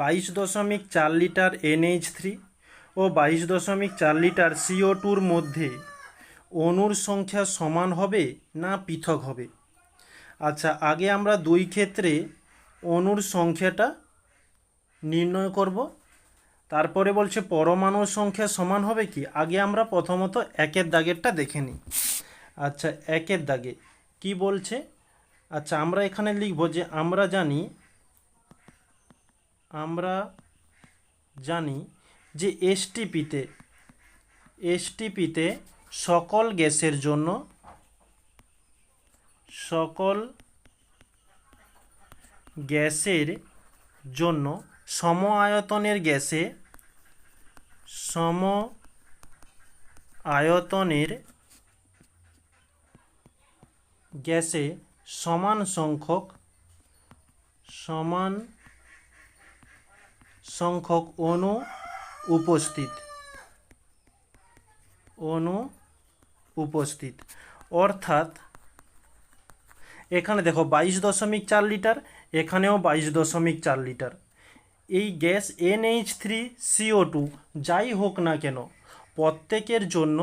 বাইশ দশমিক চার লিটার এনএইচ থ্রি ও বাইশ দশমিক চার লিটার সিও টুর মধ্যে অণুর সংখ্যা সমান হবে না পৃথক হবে? আচ্ছা আগে আমরা দুই ক্ষেত্রে অণুর সংখ্যাটা নির্ণয় করব। তারপরে বলছে পরমাণুর সংখ্যা সমান হবে কি? আগে আমরা প্রথমত একের দাগেরটা দেখে নিই। আচ্ছা একের দাগে কি বলছে? আচ্ছা আমরা এখানে লিখব যে আমরা জানি আমরা জানি যে এসটিপিতে এসটিপিতে সকল গ্যাসের জন্য সকল গ্যাসের জন্য সম আয়তনের গ্যাসে সম আয়তনের গ্যাসে সমান সংখ্যক, সমান সংখ্যক অণু উপস্থিত। অণু উপস্থিত। অর্থাৎ, এখানে দেখো বাইশ দশমিক চার লিটার, এখানেও বাইশ দশমিক চার লিটার। এই gas NH three CO two যাই হোক না কেন, প্রত্যেকের জন্য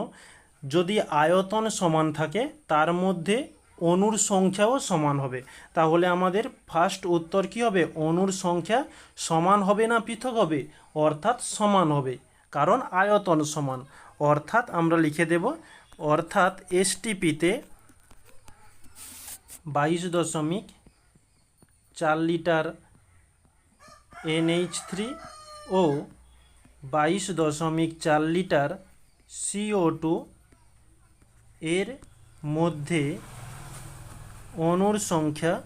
যদি আয়তন সমান থাকে, তার মধ্যে অণুর সংখ্যাও সমান হবে। তাহলে আমাদের ফার্স্ট উত্তর কী হবে? অণুর সংখ্যা সমান হবে না পৃথক হবে? অর্থাৎ সমান হবে। কারণ আয়তন সমান। অর্থাৎ আমরা লিখে দেব, অর্থাৎ এসটিপিতে বাইশ দশমিক চার লিটার এনএইচ থ্রি ও বাইশ দশমিক চার লিটার সিও টু এর মধ্যে অণুর সংখ্যা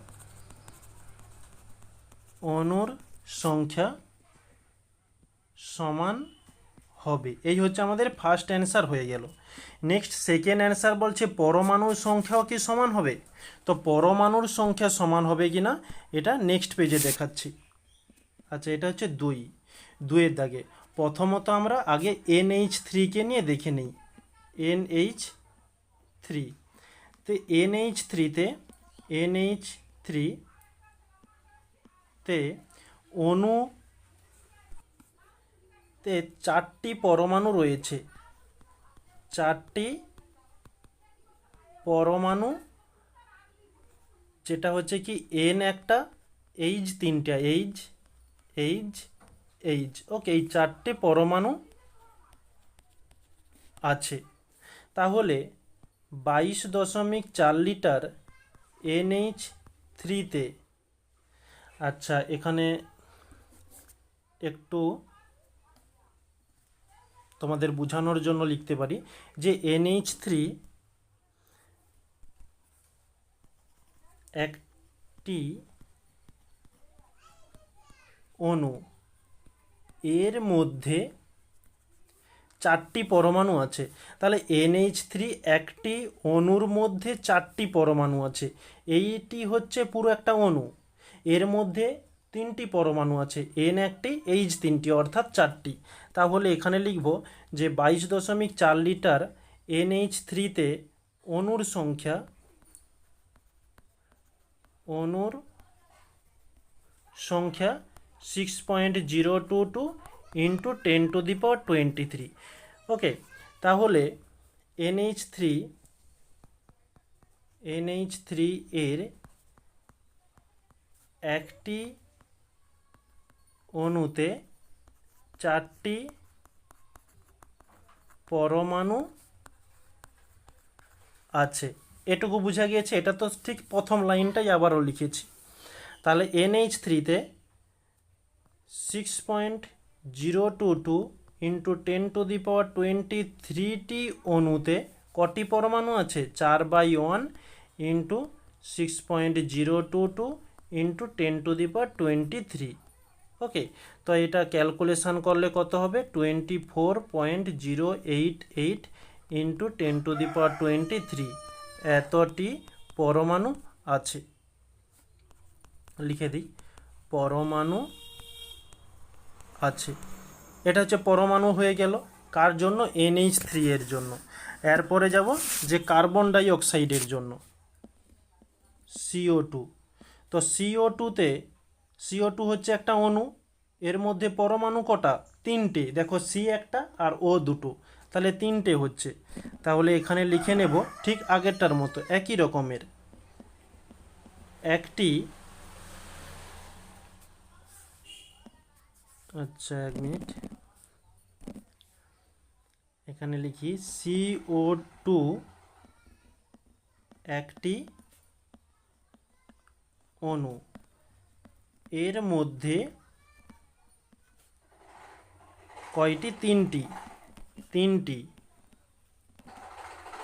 অণুর সংখ্যা সমান হবে। এই হচ্ছে আমাদের ফার্স্ট অ্যান্সার হয়ে গেল। নেক্সট সেকেন্ড অ্যান্সার বলছে পরমাণুর সংখ্যাও কি সমান হবে? তো পরমাণুর সংখ্যা সমান হবে কি না? এটা নেক্সট পেজে দেখাচ্ছি। আচ্ছা এটা হচ্ছে দুই। দুইয়ের দাগে। প্রথমত আমরা আগে এন এইচ থ্রিকে নিয়ে দেখে নিই। এন এইচ থ্রি তো এনএইচ থ্রিতে এনএইচ থ্রি তে অণু তে চারটি পরমাণু রয়েছে। চারটি পরমাণু, যেটা হচ্ছে কি এন একটা এইচ তিনটা এইচ এইচ এইচ ওকে এই চারটে পরমাণু আছে। তাহলে বাইশ দশমিক চার লিটার এনএইচ থ্রিতে। আচ্ছা এখানে একটু তোমাদের বোঝানোর জন্য লিখতে পারি যে এনএইচ থ্রি একটি অণু। এর মধ্যে চারটি পরমাণু আছে। তাহলে এনএইচ থ্রি একটি অণুর মধ্যে চারটি পরমাণু আছে। এইটি হচ্ছে পুরো একটা অণু। এর মধ্যে তিনটি পরমাণু আছে। এন একটি এইচ তিনটি, অর্থাৎ চারটি। তাহলে এখানে লিখব যে বাইশ দশমিক চার লিটার এনএইচ থ্রিতে অণুর সংখ্যা অণুর সংখ্যা six point zero two two into ten to the power twenty three okay তাহলে এনএইচ থ্রি এনএইচ থ্রি এর একটি অণুতে চারটি পরমাণু আছে। এটুকু বোঝা গিয়েছে, এটা তো ঠিক প্রথম লাইনটাই আবারও লিখেছি। তাহলে এনএইচ থ্রিতে six point zero two two into ten to the power twenty thirty অণুতে কটি পরমাণু আছে? চার by one into six point zero two two into ten to the power twenty three. Okay, তো এটা ক্যালকুলেশান করলে কত হবে? Twenty four point zero eight eight into ten to the power twenty three. এতটি পরমাণু আছে। লিখে দিই। পরমাণু আছে। এটা হচ্ছে পরমাণু হয়ে গেল। কার জন্য? এনএইচ থ্রি এর জন্য। এরপরে যাব যে কার্বন ডাই অক্সাইডের জন্য সিও টু। তো সিও টুতে সিও টু হচ্ছে একটা অণু। এর মধ্যে পরমাণু কটা? তিনটে। দেখো সি একটা আর ও দুটো। তাহলে তিনটে হচ্ছে। তাহলে এখানে লিখে নেব ঠিক আগেরটার মতো। একই রকমের। একটি আচ্ছা এক মিনিট। এখানে লিখি সিও টু একটি অণু। এর মধ্যে কয়টি? তিনটি। তিনটি।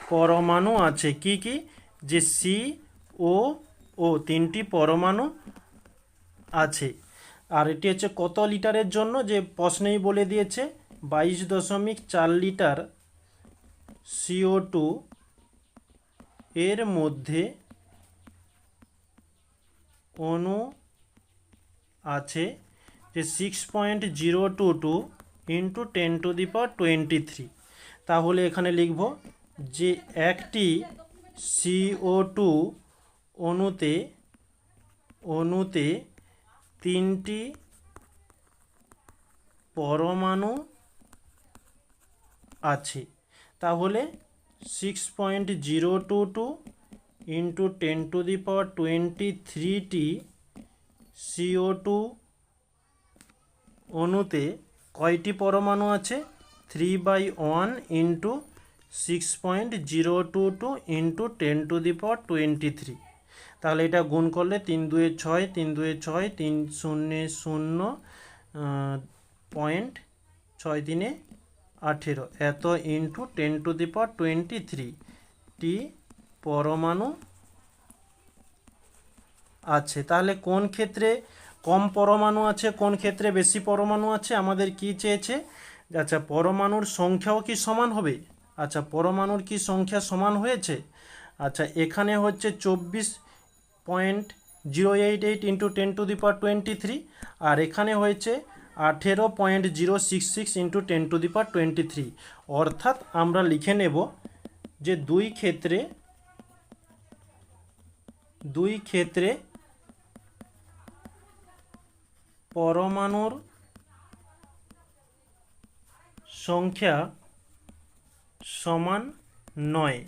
পরমাণু আছে কি কি? যে সি ও ও তিনটি পরমাণু আছে। আর এটি হচ্ছে কত লিটারের জন্য? যে প্রশ্নেই বলে দিয়েছে, বাইশ দশমিক চার লিটার সিও টু এর মধ্যে অণু আছে যে six point zero two two into ten to the power twenty three তাহলে এখানে লিখব যে একটি সিও টু অণুতে অণুতে তিনটি পরমাণু আছে। তাহলে six point zero two two into ten to the power twenty thirty CO two অণুতে কয়টি পরমাণু আছে? Three by one into six point zero two two into ten to the power twenty three তাহলে এটা গুণ করলে তিন দুয়ে ছয়, তিন দুয়ে ছয়, তিন শূন্য শূন্য পয়েন্ট ছয় তিনে আঠেরো। এত into ten to the power twenty three টি পরমাণু আছে। তাহলে কোন ক্ষেত্রে কম পরমাণু আছে, কোন ক্ষেত্রে বেশি পরমাণু আছে, আমাদের কি চেয়েছে? আচ্ছা পরমাণুর সংখ্যাও কি সমান হবে? আচ্ছা পরমাণুর কি সংখ্যা সমান হয়েছে? আচ্ছা এখানে হচ্ছে চব্বিশ point zero eight eight into ten to the power twenty three আর এখানে হয়েছে আঠেরো point zero six six into ten to the power twenty three অর্থাৎ আমরা লিখে নেব যে দুই ক্ষেত্রে দুই ক্ষেত্রে পরমাণুর সংখ্যা সমান নয়।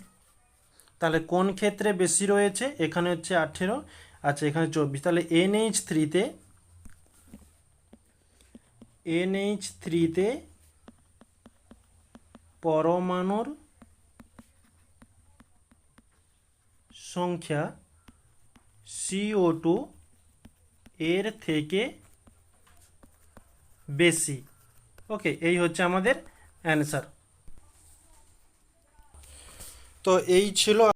তাহলে কোন ক্ষেত্রে বেশি রয়েছে? এখানে হচ্ছে আঠেরো। আচ্ছা এখানে চব্বিশ। তাহলে এনএইচ থ্রিতে এনএইচ থ্রিতে পরমাণুর সংখ্যা সিও টু এর থেকে বেশি। ওকে, এই হচ্ছে আমাদের অ্যান্সার। তো এই ছিল